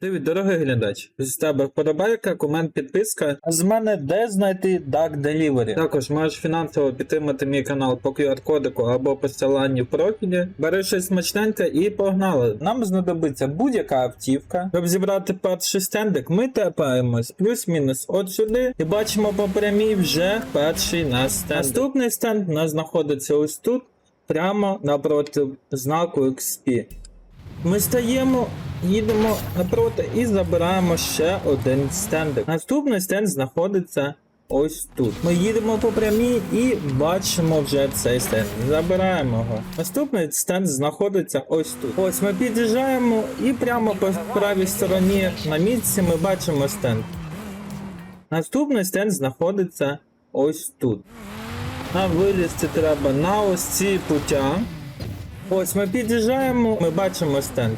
Привіт, дорогий глядач. З тебе вподобайка, комент, підписка. А з мене де знайти Duck Delivery? Також можеш фінансово підтримати мій канал по QR-кодику або посиланню в профілі. Бери щось смачненьке і погнали. Нам знадобиться будь-яка автівка. Щоб зібрати перший стендик, ми тепаємось плюс-мінус от сюди і бачимо по прямій вже перший наш стенд. Наступний стенд у нас знаходиться ось тут, прямо напроти знаку XP. Ми стаємо, їдемо напроти і забираємо ще один стендик. Наступний стенд знаходиться ось тут. Ми їдемо по прямій і бачимо вже цей стенд. Забираємо його. Наступний стенд знаходиться ось тут. Ось ми під'їжджаємо і прямо по правій стороні на місці ми бачимо стенд. Наступний стенд знаходиться ось тут. Нам вилізти треба на ось ці путя. Ось ми під'їжджаємо, ми бачимо стенд.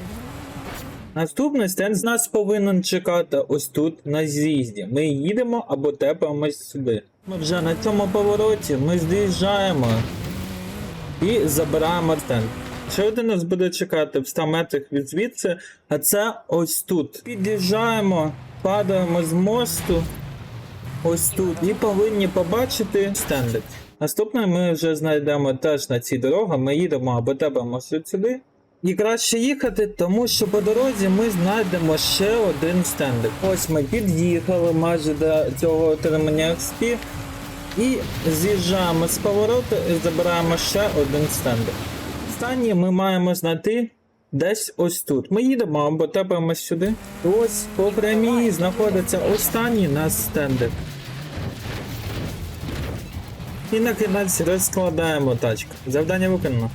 Наступний стенд з нас повинен чекати ось тут на з'їзді. Ми їдемо або тепаємось сюди. Ми вже на цьому повороті ми з'їжджаємо і забираємо стенд. Ще один нас буде чекати в 100 метрах від звідси, а це ось тут. Під'їжджаємо, падаємо з мосту ось тут і повинні побачити стендик. Наступне ми вже знайдемо теж на цій дорозі. Ми їдемо або тепаємо сюди. І краще їхати, тому що по дорозі ми знайдемо ще один стендик. Ось ми під'їхали майже до цього отримання XP. І з'їжджаємо з повороту і забираємо ще один стендик. Останній ми маємо знайти десь ось тут. Ми їдемо або тепаємо сюди. Ось по прямій знаходиться останній наш стендик. І на кінець розкладаємо тачку. Завдання виконано.